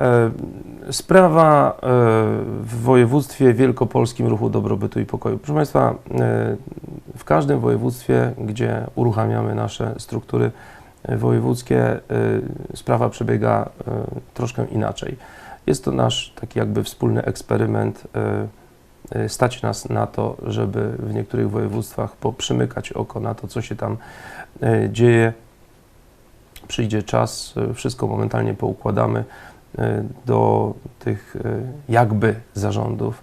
E, Sprawa e, w województwie wielkopolskim ruchu dobrobytu i pokoju. Proszę Państwa, e, w każdym województwie, gdzie uruchamiamy nasze struktury wojewódzkie, sprawa przebiega troszkę inaczej. Jest to nasz taki jakby wspólny eksperyment. Stać nas na to, żeby w niektórych województwach poprzymykać oko na to, co się tam dzieje. Przyjdzie czas, wszystko momentalnie poukładamy do tych e, jakby zarządów,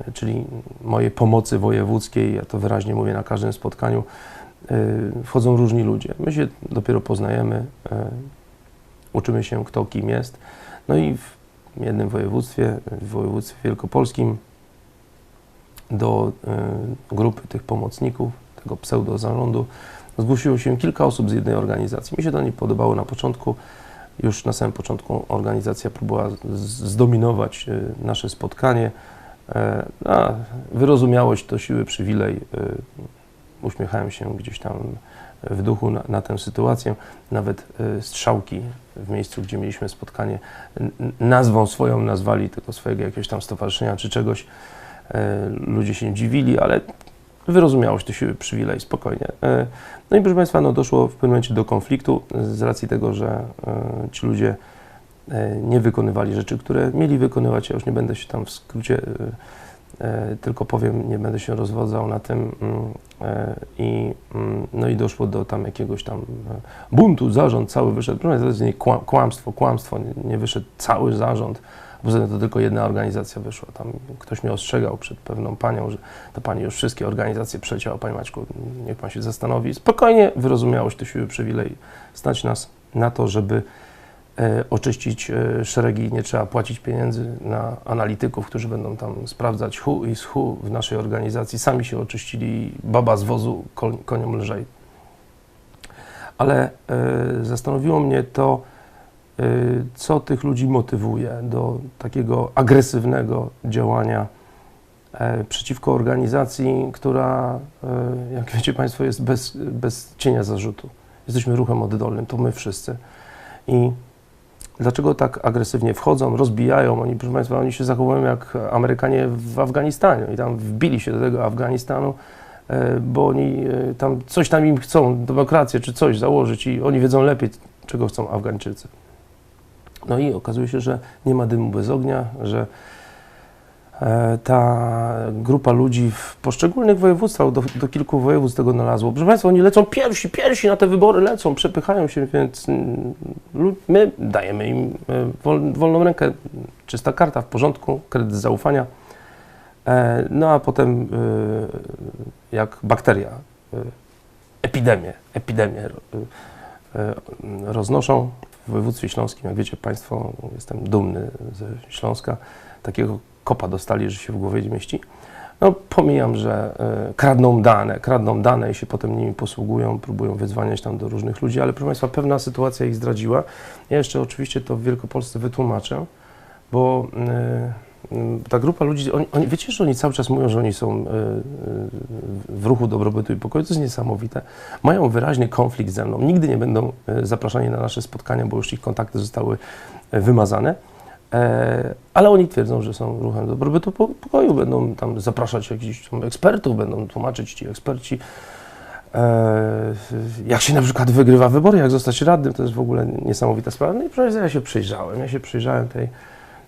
e, czyli mojej pomocy wojewódzkiej, ja to wyraźnie mówię na każdym spotkaniu, e, wchodzą różni ludzie. My się dopiero poznajemy, e, uczymy się kto kim jest. No i w jednym województwie, w województwie wielkopolskim do e, grupy tych pomocników, tego pseudo zarządu, zgłosiło się kilka osób z jednej organizacji. Mi się to nie podobało na początku. Już na samym początku organizacja próbowała zdominować e, nasze spotkanie. E, A wyrozumiałość to siły przywilej. E, Uśmiechałem się gdzieś tam w duchu na, na tę sytuację. Nawet e, strzałki w miejscu, gdzie mieliśmy spotkanie, nazwą swoją nazwali tego swojego jakiegoś tam stowarzyszenia czy czegoś. E, Ludzie się dziwili, ale wyrozumiałość to siły przywilej, spokojnie. E, No i proszę Państwa, no doszło w pewnym momencie do konfliktu z racji tego, że e, ci ludzie e, nie wykonywali rzeczy, które mieli wykonywać. Ja już nie będę się tam w skrócie, tylko powiem, nie będę się rozwodzał na tym. mm, I, mm, no i doszło do tam jakiegoś tam buntu, zarząd cały wyszedł. Proszę Państwa, to jest kłamstwo, kłamstwo, nie wyszedł cały zarząd. Tym to tylko jedna organizacja wyszła. Tam ktoś mnie ostrzegał przed pewną panią, że to pani już wszystkie organizacje przeleciała. Panie Maćku, niech pan się zastanowi. Spokojnie, wyrozumiałość to siły przywilej. Stać nas na to, żeby e, oczyścić e, szeregi. Nie trzeba płacić pieniędzy na analityków, którzy będą tam sprawdzać who is who w naszej organizacji. Sami się oczyścili, baba z wozu koniom lżej. Ale e, zastanowiło mnie to, co tych ludzi motywuje do takiego agresywnego działania e, przeciwko organizacji, która, e, jak wiecie Państwo, jest bez, bez cienia zarzutu. Jesteśmy ruchem oddolnym, to my wszyscy. I dlaczego tak agresywnie wchodzą, rozbijają? Oni, proszę Państwa, oni się zachowują jak Amerykanie w Afganistanie i tam wbili się do tego Afganistanu, e, bo oni tam coś tam im chcą, demokrację czy coś założyć i oni wiedzą lepiej, czego chcą Afgańczycy. No i okazuje się, że nie ma dymu bez ognia, że e, ta grupa ludzi w poszczególnych województwach, do, do kilku województw tego nalazło. Proszę Państwa, oni lecą pierwsi, pierwsi na te wybory lecą, przepychają się, więc mm, my dajemy im e, wol, wolną rękę, czysta karta w porządku, kredyt zaufania. E, No a potem jak bakteria, epidemię, epidemię roznoszą w województwie śląskim. Jak wiecie Państwo, jestem dumny ze Śląska. Takiego kopa dostali, że się w głowie nie mieści. No pomijam, że e, kradną dane, kradną dane i się potem nimi posługują, próbują wydzwaniać tam do różnych ludzi, ale proszę Państwa, pewna sytuacja ich zdradziła. Ja jeszcze oczywiście to w Wielkopolsce wytłumaczę, bo m, ta grupa ludzi, oni, oni, wiecie, że oni cały czas mówią, że oni są e, e, w ruchu dobrobytu i pokoju, to jest niesamowite. Mają wyraźny konflikt ze mną, nigdy nie będą e, zapraszani na nasze spotkania, bo już ich kontakty zostały wymazane. Ale oni twierdzą, że są ruchem dobrobytu po- pokoju, będą tam zapraszać jakichś ekspertów, będą tłumaczyć ci eksperci, jak się na przykład wygrywa wybory, jak zostać radnym, to jest w ogóle niesamowita sprawa. No i proszę ja się przyjrzałem, ja się przyjrzałem tej,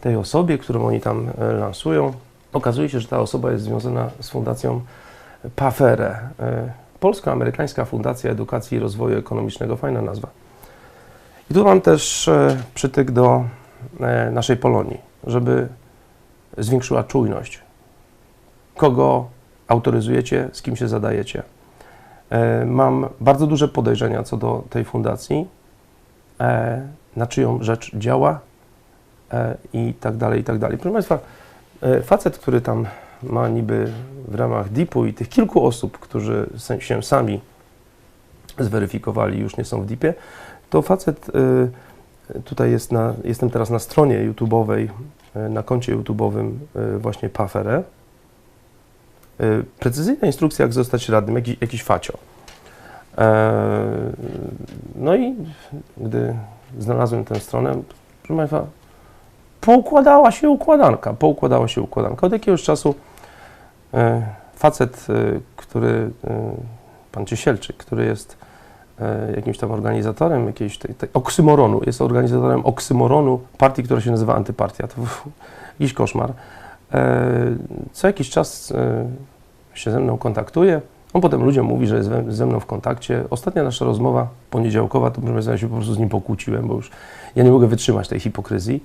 tej osobie, którą oni tam e, lansują. Okazuje się, że ta osoba jest związana z fundacją PAFERE, e, Polsko-Amerykańska Fundacja Edukacji i Rozwoju Ekonomicznego, fajna nazwa. I tu mam też e, przytyk do naszej Polonii, żeby zwiększyła czujność. Kogo autoryzujecie, z kim się zadajecie. Mam bardzo duże podejrzenia co do tej fundacji, na czyją rzecz działa i tak dalej, i tak dalej. Proszę Państwa, e, facet, który tam ma niby w ramach DIP-u i tych kilku osób, którzy się sami zweryfikowali, już nie są w DIP-ie, to facet y, tutaj jest na, jestem teraz na stronie YouTube'owej, na koncie YouTube'owym właśnie Pafere. Precyzyjna instrukcja, jak zostać radnym, jakiś, jakiś facio. E, No i gdy znalazłem tę stronę, proszę Państwa, poukładała się układanka, poukładała się układanka. Od jakiegoś czasu e, facet, e, który, e, pan Ciesielczyk, który jest jakimś tam organizatorem jakiejś tej, tej oksymoronu, jest organizatorem oksymoronu partii, która się nazywa Antypartia. To jakiś koszmar. Co jakiś czas się ze mną kontaktuje. On potem ludziom mówi, że jest ze mną w kontakcie. Ostatnia nasza rozmowa poniedziałkowa, to proszę ja się po prostu z nim pokłóciłem, bo już ja nie mogę wytrzymać tej hipokryzji.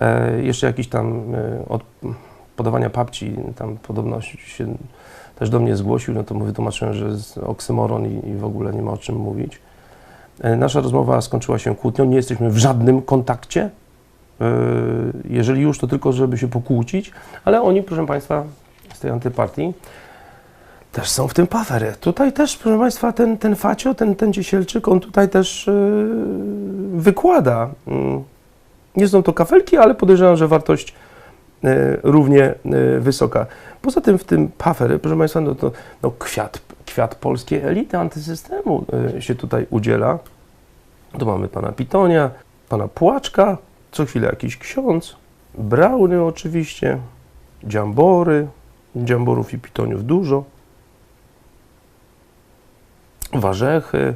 E, jeszcze jakiś tam e, od podawania papci, tam podobno się też do mnie zgłosił, no to mu wytłumaczyłem, że jest oksymoron i, w ogóle nie ma o czym mówić. E, nasza rozmowa skończyła się kłótnią, nie jesteśmy w żadnym kontakcie. Jeżeli już, to tylko, żeby się pokłócić, ale oni, proszę Państwa, z tej antypartii, też są w tym pafery. Tutaj też, proszę Państwa, ten, ten facio, ten, ten ciesielczyk, on tutaj też wykłada. Nie są to kafelki, ale podejrzewam, że wartość yy, równie yy, wysoka. Poza tym w tym pafery, proszę Państwa, no to no kwiat, kwiat polskiej elity antysystemu yy, się tutaj udziela. Tu mamy pana Pitonia, pana Płaczka, co chwilę jakiś ksiądz, Brauny oczywiście, Dziambory, Dziamborów i Pitoniów dużo warzechy,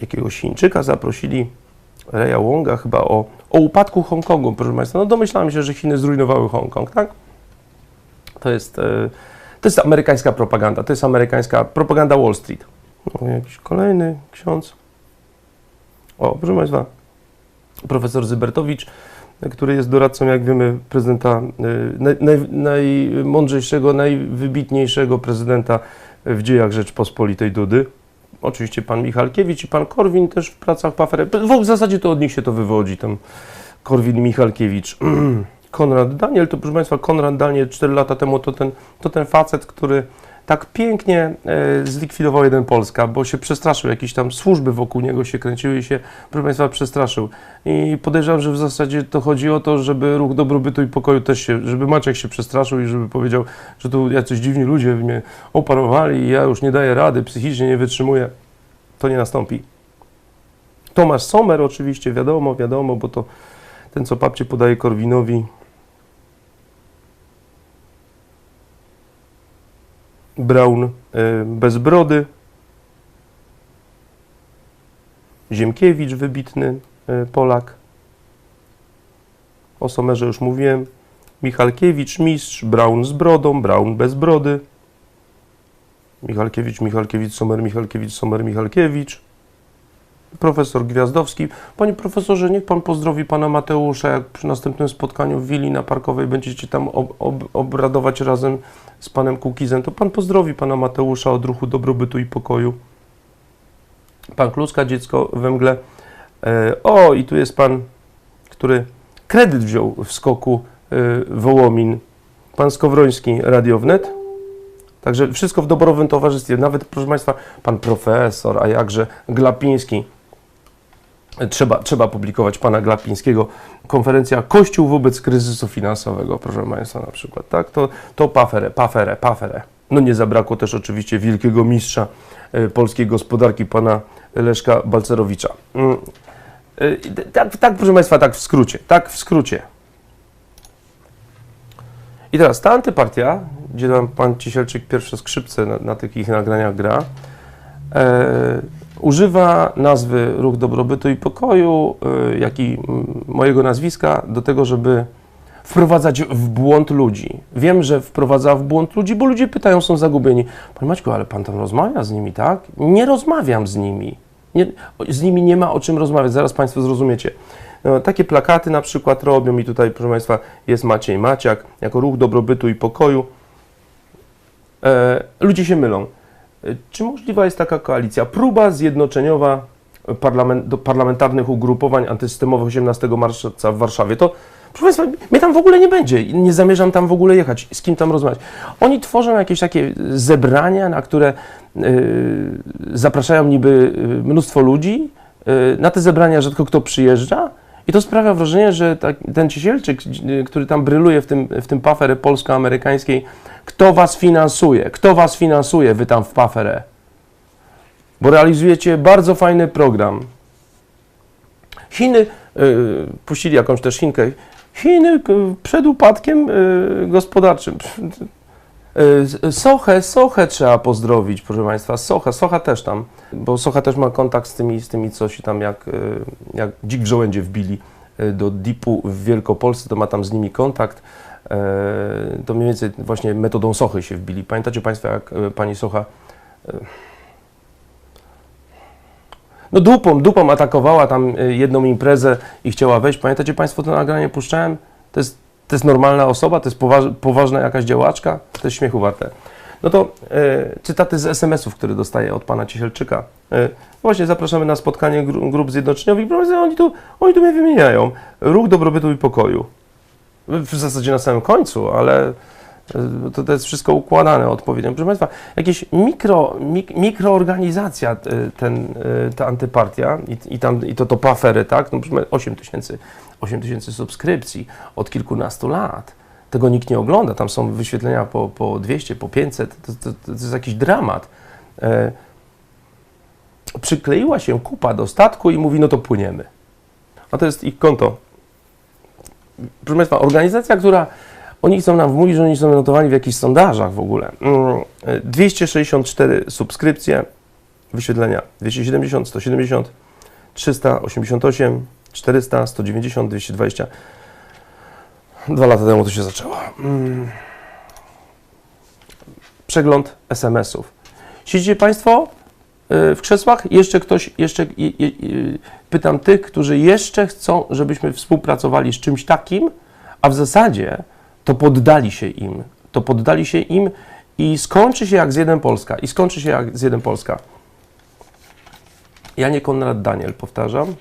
jakiegoś Chińczyka zaprosili, Reja Wonga chyba o, o upadku Hongkongu, proszę Państwa. No domyślałem się, że Chiny zrujnowały Hongkong, tak? To jest, e, to jest amerykańska propaganda, to jest amerykańska propaganda Wall Street. No, jakiś kolejny ksiądz. O, proszę Państwa, profesor Zybertowicz, który jest doradcą, jak wiemy, prezydenta, e, naj, naj, najmądrzejszego, najwybitniejszego prezydenta w dziejach Rzeczpospolitej Dudy. Oczywiście pan Michalkiewicz i pan Korwin też w pracach Pafery. W zasadzie to od nich się to wywodzi, tam Korwin Michalkiewicz. Konrad Daniel, to proszę Państwa, Konrad Daniel 4 lata temu to ten, to ten facet, który tak pięknie e, zlikwidował jeden Polska, bo się przestraszył, jakieś tam służby wokół niego się kręciły i się, proszę Państwa, przestraszył. I podejrzewam, że w zasadzie to chodzi o to, żeby ruch dobrobytu i pokoju też się, żeby Maciek się przestraszył i żeby powiedział, że tu jacyś dziwni ludzie mnie oparowali i ja już nie daję rady, psychicznie nie wytrzymuję. To nie nastąpi. Tomasz Sommer oczywiście, wiadomo, wiadomo, bo to ten, co papcie podaje Korwinowi, Braun y, bez brody, Ziemkiewicz wybitny y, Polak, o Somerze już mówiłem, Michalkiewicz mistrz, Braun z brodą, Braun bez brody, Michalkiewicz, Michalkiewicz, Somer, Michalkiewicz, Somer, Michalkiewicz, profesor Gwiazdowski. Panie profesorze, niech pan pozdrowi pana Mateusza, jak przy następnym spotkaniu w Willi na Parkowej będziecie tam ob, ob, obradować razem z panem Kukizem, to pan pozdrowi pana Mateusza od ruchu dobrobytu i pokoju. Pan Kluska, dziecko we mgle. E, o, i tu jest pan, który kredyt wziął w skoku e, Wołomin. Pan Skowroński, Radio Wnet. Także wszystko w doborowym towarzystwie. Nawet, proszę Państwa, pan profesor, a jakże Glapiński. Trzeba, trzeba publikować pana Glapińskiego. Konferencja Kościół wobec kryzysu finansowego, proszę Państwa, na przykład. Tak? To, to paferę, paferę, paferę. No nie zabrakło też oczywiście wielkiego mistrza e, polskiej gospodarki, pana Leszka Balcerowicza. Mm. E, Tak, tak, proszę Państwa, tak w skrócie, tak w skrócie. I teraz ta antypartia, gdzie tam pan Ciesielczyk pierwsze skrzypce na, na takich nagraniach gra, e, używa nazwy Ruch Dobrobytu i Pokoju, e, jak i mojego nazwiska do tego, żeby wprowadzać w błąd ludzi. Wiem, że wprowadza w błąd ludzi, bo ludzie pytają, są zagubieni. Panie Maćku, ale pan tam rozmawia z nimi, tak? Nie rozmawiam z nimi. Nie, z nimi nie ma o czym rozmawiać, zaraz Państwo zrozumiecie. No, takie plakaty na przykład robią i tutaj, proszę Państwa, jest Maciej Maciak jako ruch dobrobytu i pokoju. E, ludzie się mylą. Czy możliwa jest taka koalicja? Próba zjednoczeniowa parlament, do parlamentarnych ugrupowań antysystemowych 18 marca w Warszawie. To, proszę Państwa, mnie tam w ogóle nie będzie. Nie zamierzam tam w ogóle jechać, z kim tam rozmawiać. Oni tworzą jakieś takie zebrania, na które y, zapraszają niby y, mnóstwo ludzi. Y, na te zebrania rzadko kto przyjeżdża. I to sprawia wrażenie, że tak, ten Ciesielczyk, który tam bryluje w tym, w tym paferę polsko-amerykańskiej, kto was finansuje? Kto was finansuje, wy tam w paferę? Bo realizujecie bardzo fajny program. Chiny, y, puścili jakąś też Chinkę, Chiny k- przed upadkiem y, gospodarczym. Y, Sochę, Sochę trzeba pozdrowić, proszę Państwa. Socha, Socha też tam, bo Socha też ma kontakt z tymi, z tymi co się tam jak, y, jak dzik w żołędzie wbili y, do DIP-u w Wielkopolsce, to ma tam z nimi kontakt. E, To mniej więcej właśnie metodą Sochy się wbili. Pamiętacie Państwo, jak y, pani Socha y, no dupą, dupą atakowała tam jedną imprezę i chciała wejść. Pamiętacie Państwo to nagranie puszczałem? To jest, to jest normalna osoba, to jest poważ, poważna jakaś działaczka, to jest śmiechu warte. No to e, cytaty z SMS-ów, które dostaję od pana Ciesielczyka. E, właśnie zapraszamy na spotkanie gru, grup zjednoczeniowych. Oni tu, oni tu mnie wymieniają. Ruch dobrobytu i pokoju. W zasadzie na samym końcu, ale e, to, to jest wszystko układane odpowiednio. Proszę Państwa, jakieś mikro, mik, mikroorganizacja, e, ten, e, ta antypartia i, i, tam, i to, to po afery, tak? No, proszę Państwa, 8 tysięcy 8 tysięcy subskrypcji od kilkunastu lat. Tego nikt nie ogląda, tam są wyświetlenia po, po 200, po 500, to, to, to jest jakiś dramat. E, przykleiła się kupa do statku i mówi, no to płyniemy. A to jest ich konto. Proszę Państwa, organizacja, która oni chcą nam wmówić, że oni są notowani w jakichś sondażach w ogóle. Mm, e, 264 subskrypcje, wyświetlenia 270, 170, 388, 400, 190, 220. Dwa lata temu to się zaczęło. Mm. Przegląd SMS-ów. Siedzicie Państwo w krzesłach? Jeszcze ktoś, jeszcze y, y, y, pytam tych, którzy jeszcze chcą, żebyśmy współpracowali z czymś takim, a w zasadzie to poddali się im. To poddali się im i skończy się jak z jeden Polska. I skończy się jak z jeden Polska. Ja nie Konrad Daniel, powtarzam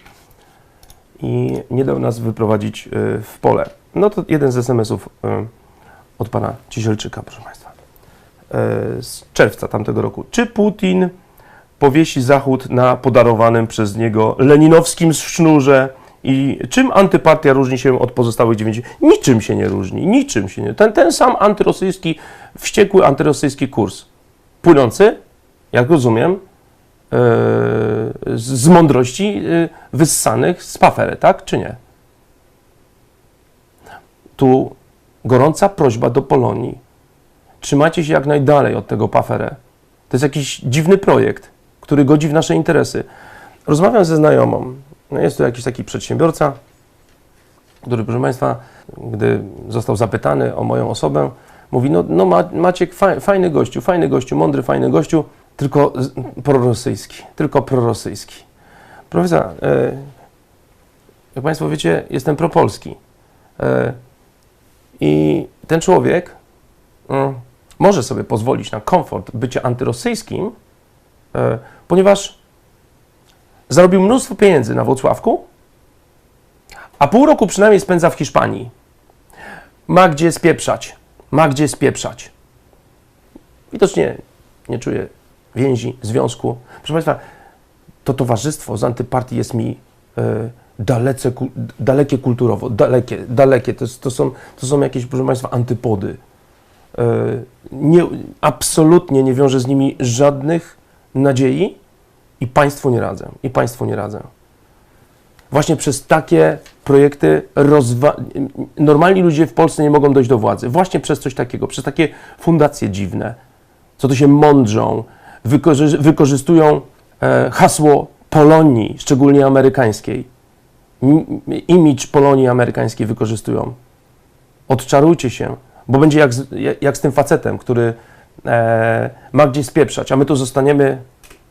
i nie dał nas wyprowadzić y, w pole. No to jeden z SMS-ów y, od pana Ciesielczyka, proszę Państwa, y, z czerwca tamtego roku. Czy Putin powiesi Zachód na podarowanym przez niego leninowskim sznurze i czym antypartia różni się od pozostałych dziewięciu? Niczym się nie różni, niczym się nie. Ten, ten sam antyrosyjski, wściekły antyrosyjski kurs, płynący, jak rozumiem, z z mądrości y, wyssanych z pafery, tak czy nie? Tu gorąca prośba do Polonii. Trzymajcie się jak najdalej od tego paferę. To jest jakiś dziwny projekt, który godzi w nasze interesy. Rozmawiam ze znajomą. No jest to jakiś taki przedsiębiorca, który, proszę Państwa, gdy został zapytany o moją osobę, mówi, no, no Ma- Maciek, fa- fajny gościu, fajny gościu, mądry, fajny gościu, tylko prorosyjski, tylko prorosyjski. Profesor, e, jak Państwo wiecie, jestem propolski. E, I ten człowiek mm, może sobie pozwolić na komfort bycia antyrosyjskim, ponieważ zarobił mnóstwo pieniędzy na Włocławku, a pół roku przynajmniej spędza w Hiszpanii. Ma gdzie spieprzać, ma gdzie spieprzać. Widocznie nie czuje więzi, związku. Proszę Państwa, to towarzystwo z antypartii jest mi e, dalece, dalekie kulturowo, dalekie, dalekie. To, to, są, to są jakieś, proszę Państwa, antypody. E, nie, absolutnie nie wiążę z nimi żadnych nadziei i Państwu nie radzę. I Państwu nie radzę. Właśnie przez takie projekty normalni ludzie w Polsce nie mogą dojść do władzy. Właśnie przez coś takiego, przez takie fundacje dziwne, co to się mądrzą, wykorzy- wykorzystują e, hasło Polonii, szczególnie amerykańskiej. Imidż Polonii amerykańskiej wykorzystują. Odczarujcie się, bo będzie jak z, jak z tym facetem, który e, ma gdzieś spieprzać, a my tu zostaniemy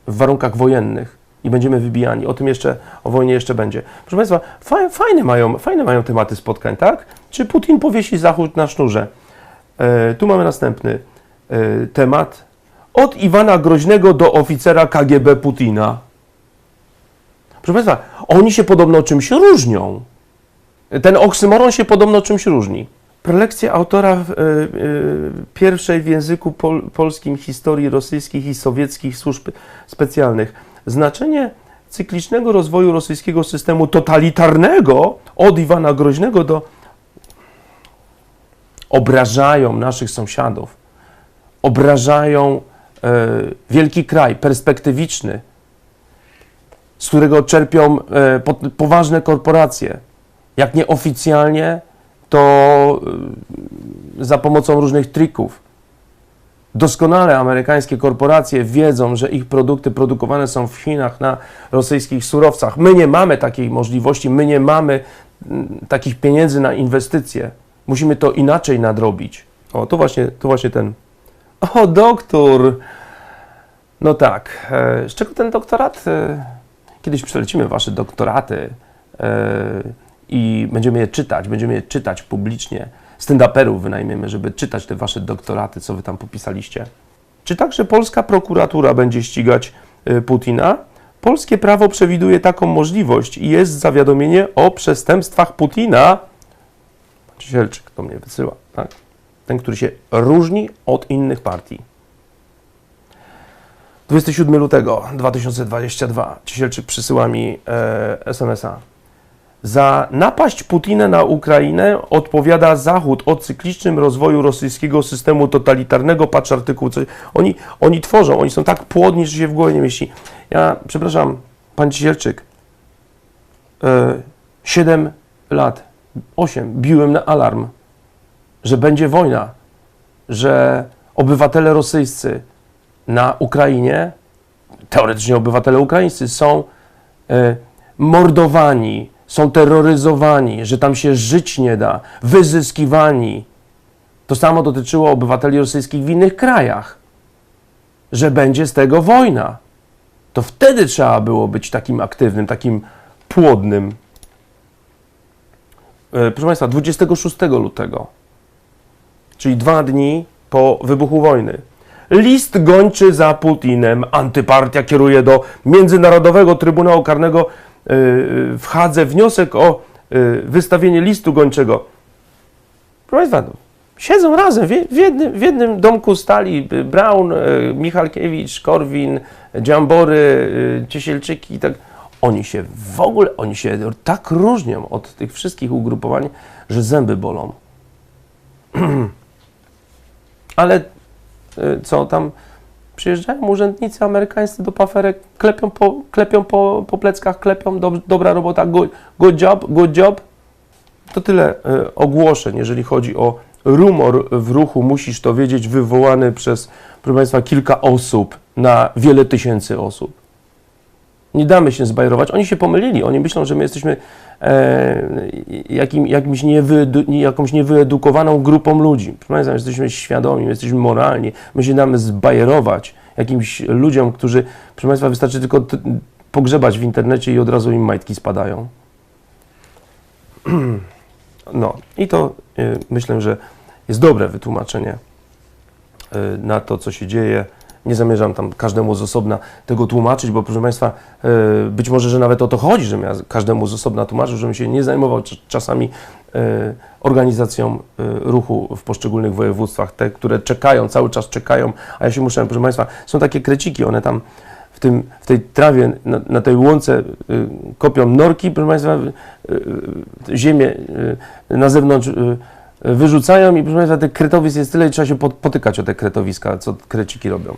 w warunkach wojennych i będziemy wybijani. O tym jeszcze, o wojnie jeszcze będzie. Proszę Państwa, faj, fajne, mają, fajne mają tematy spotkań, tak? Czy Putin powiesi Zachód na sznurze? E, tu mamy następny e, temat. Od Iwana Groźnego do oficera KGB Putina. Proszę Państwa, oni się podobno czymś różnią. Ten oksymoron się podobno czymś różni. Prelekcja autora e, e, pierwszej w języku pol, polskim historii rosyjskich i sowieckich służb specjalnych. Znaczenie cyklicznego rozwoju rosyjskiego systemu totalitarnego od Iwana Groźnego do obrażają naszych sąsiadów, obrażają e, wielki kraj perspektywiczny, z którego czerpią po, poważne korporacje, jak nieoficjalnie to y, za pomocą różnych trików. Doskonale amerykańskie korporacje wiedzą, że ich produkty produkowane są w Chinach na rosyjskich surowcach. My nie mamy takiej możliwości, my nie mamy mm, takich pieniędzy na inwestycje. Musimy to inaczej nadrobić. O, to właśnie, to właśnie ten. O, doktor! No tak. E, z czego ten doktorat? E, kiedyś przelecimy wasze doktoraty e, i będziemy je czytać, będziemy je czytać publicznie. Stand-uperów wynajmiemy, żeby czytać te wasze doktoraty, co wy tam popisaliście. Czy także polska prokuratura będzie ścigać e, Putina? Polskie prawo przewiduje taką możliwość i jest zawiadomienie o przestępstwach Putina. Ciesielczyk do mnie wysyła, tak? Ten, który się różni od innych partii. 27 lutego 2022 Ciesielczyk przysyła mi e, SMS-a. Za napaść Putina na Ukrainę odpowiada Zachód o cyklicznym rozwoju rosyjskiego systemu totalitarnego. Patrz artykuł. Co, oni, oni tworzą, oni są tak płodni, że się w głowie nie mieści. Ja, przepraszam, pan Ciesielczyk, e, 7 lat, 8, biłem na alarm, że będzie wojna, że obywatele rosyjscy na Ukrainie, teoretycznie obywatele ukraińscy, są e, mordowani, są terroryzowani, że tam się żyć nie da, wyzyskiwani. To samo dotyczyło obywateli rosyjskich w innych krajach, że będzie z tego wojna. To wtedy trzeba było być takim aktywnym, takim płodnym. E, Proszę Państwa, 26 lutego, czyli dwa dni po wybuchu wojny, list gończy za Putinem. Antypartia kieruje do Międzynarodowego Trybunału Karnego yy, w Hadze wniosek o yy, wystawienie listu gończego. Proszę Państwa, no, siedzą razem, w jednym, w jednym domku stali y, Braun, y, Michalkiewicz, Korwin, Dziambory, y, Ciesielczyki i tak. Oni się w ogóle, oni się tak różnią od tych wszystkich ugrupowań, że zęby bolą. Ale y, co tam przyjeżdżają urzędnicy amerykańscy do paferek, klepią po, klepią po, po pleckach, klepią, dob, dobra robota, good, good job, good job. To tyle y, ogłoszeń, jeżeli chodzi o rumor w ruchu, musisz to wiedzieć, wywołany przez, proszę Państwa, kilka osób na wiele tysięcy osób. Nie damy się zbajerować. Oni się pomylili. Oni myślą, że my jesteśmy e, jakim, jakimś jakąś niewyedukowaną grupą ludzi. Proszę Państwa, my jesteśmy świadomi, my jesteśmy moralni. My się damy zbajerować jakimś ludziom, którzy, proszę Państwa, wystarczy tylko pogrzebać w internecie i od razu im majtki spadają. No i to y, myślę, że jest dobre wytłumaczenie y, na to, co się dzieje. Nie zamierzam tam każdemu z osobna tego tłumaczyć, bo proszę Państwa, y, być może, że nawet o to chodzi, żebym ja każdemu z osobna tłumaczył, żebym się nie zajmował cz- czasami y, organizacją y, ruchu w poszczególnych województwach, te, które czekają, cały czas czekają, a ja się muszę, proszę Państwa, są takie kreciki, one tam w, tym, w tej trawie, na, na tej łące y, kopią norki, proszę Państwa, y, y, ziemię y, na zewnątrz y, wyrzucają i proszę Państwa, tych kretowisk jest tyle i trzeba się pot- potykać o te kretowiska, co kreciki robią.